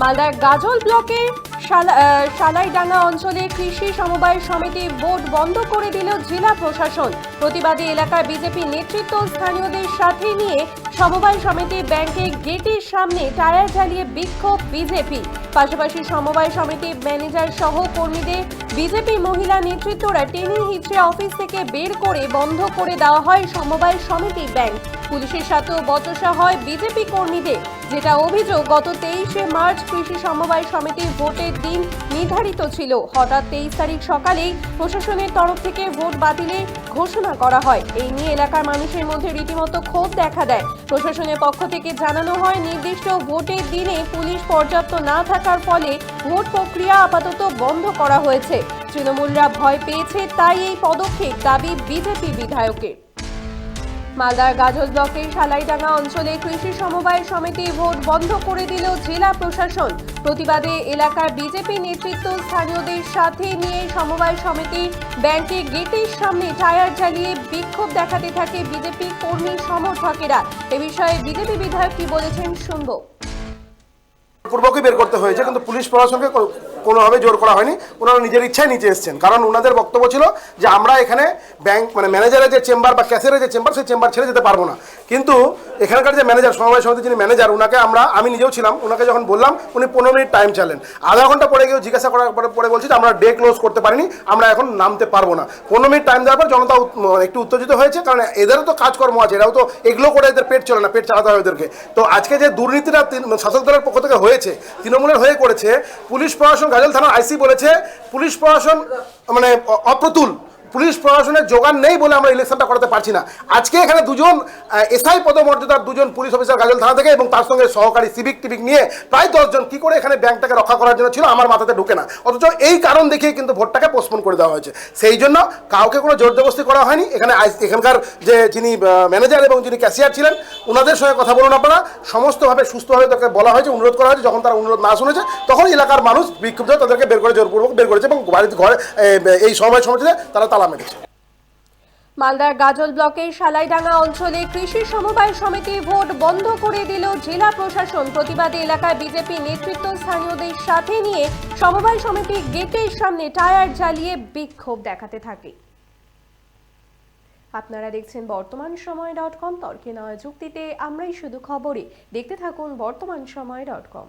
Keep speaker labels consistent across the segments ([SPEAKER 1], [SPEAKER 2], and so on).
[SPEAKER 1] মালদার গাজল ব্লকের আহ, অঞ্চলে কৃষি সমবায় সমিতি বোর্ড বন্ধ করে দিল জেলা প্রশাসন। প্রতিবাদী এলাকার বিজেপি নেতৃত্ব স্থানীয়দের সাথে নিয়ে সমবায় সমিতি ব্যাংকের গেটের সামনে টায়ার জ্বালিয়ে বিক্ষোভ বিজেপি। পাশাপাশি সমবায় সমিতি ম্যানেজার সহ কর্মীদের বিজেপি মহিলা নেতৃত্বরা টেনে হিচড়ে অফিস থেকে বের করে বন্ধ করে দেওয়া হয় সমবায় সমিতি ব্যাংক। পুলিশের সাথেও বচসা হয় বিজেপি কর্মীদের, যেটা অভিযোগ গত তেইশে মার্চ কৃষি সমবায় সমিতির ভোটের দিন নির্ধারিত ছিল। হঠাৎ তেইশ তারিখ সকালেই প্রশাসনের তরফ থেকে ভোট বাতিলের ঘোষণা করা হয়। এই নিয়ে এলাকার মানুষের মধ্যে রীতিমতো ক্ষোভ দেখা দেয়। প্রশাসনের পক্ষ থেকে জানানো হয়, নির্দিষ্ট ভোটের দিনে পুলিশ পর্যাপ্ত না থাকার ফলে ভোট প্রক্রিয়া আপাতত বন্ধ করা হয়েছে। তৃণমূলরা ভয় পেয়েছে, তাই এই পদক্ষেপ দাবি বিজেপি বিধায়কের। মালদার গাজল ব্লকের শালাইডাঙ্গা অঞ্চলে কৃষি সমবায় সমিতি ভোট বন্ধ করে দিল জেলা প্রশাসন। প্রতিবাদে এলাকার বিজেপি নেতৃত্ব স্থানীয়দের সাথে নিয়ে সমবায় সমিতি ব্যাংকের গেটের সামনে টায়ার জ্বালিয়ে বিক্ষোভ দেখাতে থাকে বিজেপি কর্মী সমর্থকেরা। এ বিষয়ে বিজেপি বিধায়ক কি বলেছেন শুনব।
[SPEAKER 2] পূর্বকই বের করতে হয়েছে, কিন্তু পুলিশ প্রশাসনকে কোনোভাবে জোর করা হয়নি, ওনারা নিজের ইচ্ছায় নিচে এসেছেন। কারণ ওনাদের বক্তব্য ছিল যে আমরা এখানে ব্যাংক মানে ম্যানেজারের যে চেম্বার বা ক্যাশিয়ারের যে চেম্বার সেই চেম্বার ছেড়ে যেতে পারব না। কিন্তু এখানকার যে ম্যানেজার সমবায় সমিতির যিনি ম্যানেজার ওনাকে আমরা, আমি নিজেও ছিলাম ওনাকে যখন বললাম, উনি পনেরো মিনিট টাইম চালেন। আধা ঘণ্টা পরে গিয়েও জিজ্ঞাসা করার পরে পরে বলছি যে আমরা ডে ক্লোজ করতে পারিনি, আমরা এখন নামতে পারব না। পনেরো মিনিট টাইম দেওয়ার পর জনতা উত- একটু উত্তেজিত হয়েছে, কারণ এদেরও তো কাজকর্ম আছে, এরাও তো এগুলো করে এদের পেট চলে না, পেট চালাতে হয় ওদেরকে। তো আজকে যে দুর্নীতিটা শাসক দলের পক্ষ থেকে হয়েছে, তৃণমূলের হয়ে করেছে, পুলিশ প্রশাসন গাজল থানার আইসি বলেছে পুলিশ প্রশাসন মানে অপ্রতুল। পুলিশ প্রশাসনের যোগান নেই বলে আমরা ইলেকশনটা করাতে পারছি না। আজকে এখানে দুজন এসআই পদমর্যাদার দুজন পুলিশ অফিসার গাজল থানা থেকে এবং তার সঙ্গে সহকারী সিভিক টিভিক নিয়ে প্রায় দশজন কি করে এখানে ব্যাংকটাকে রক্ষা করার জন্য ছিল আমার মাথাতে ঢুকে না। অথচ এই কারণ দেখিয়ে কিন্তু ভোটটাকে পোস্টপোন করে দেওয়া হয়েছে। সেই জন্য কাউকে কোনো জোর জবস্তি করা হয়নি। এখানে এখানকার যে যিনি ম্যানেজার এবং যিনি ক্যাশিয়ার ছিলেন ওনাদের সঙ্গে কথা বলুন আপনারা। সমস্তভাবে সুস্থভাবে তাকে বলা হয়েছে, অনুরোধ করা হয়েছে। যখন তারা অনুরোধ না শুনেছে, তখন এলাকার মানুষ বিক্ষুব্ধ তাদেরকে বের করে জোরপূর্বক বের করেছে এবং বাড়িতে ঘরে এই সময় সমিতিতে তারা তালা মেরেছে
[SPEAKER 1] মালদার গাজল ব্লকের শালাইডাঙ্গা অঞ্চলে কৃষি সমবায় সমিতি ভোট বন্ধ করে দিল জেলা প্রশাসন। প্রতিবাদে এলাকায় বিজেপি নেতৃত্ব স্থানীয়দের সাথে নিয়ে সমবায় সমিতি গেটের সামনে টায়ার জ্বালিয়ে বিক্ষোভ দেখাতে থাকে। আপনারা দেখছেন বর্তমান সময় ডট কম। তর্কে নয় যুক্তিতে আমরাই শুধু খবরে। দেখতে থাকুন বর্তমান সময় ডট কম।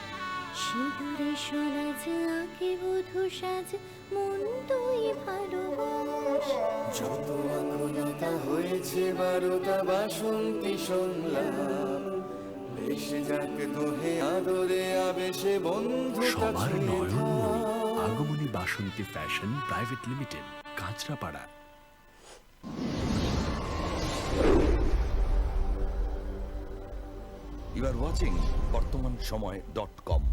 [SPEAKER 3] সিঁদুরে আঁকে বধু সাজ মন তুই ভালোবাস।
[SPEAKER 4] যত আকুলতা হয়েছে বারোটা বাসন্তী সংলাপ এসে যাক দোহে আদরে আবেশে বন্ধু
[SPEAKER 5] সবার নয়নমণি Agamani Basanti fashion private limited Kanchrapara.
[SPEAKER 6] You are watching Bartaman Samay dot com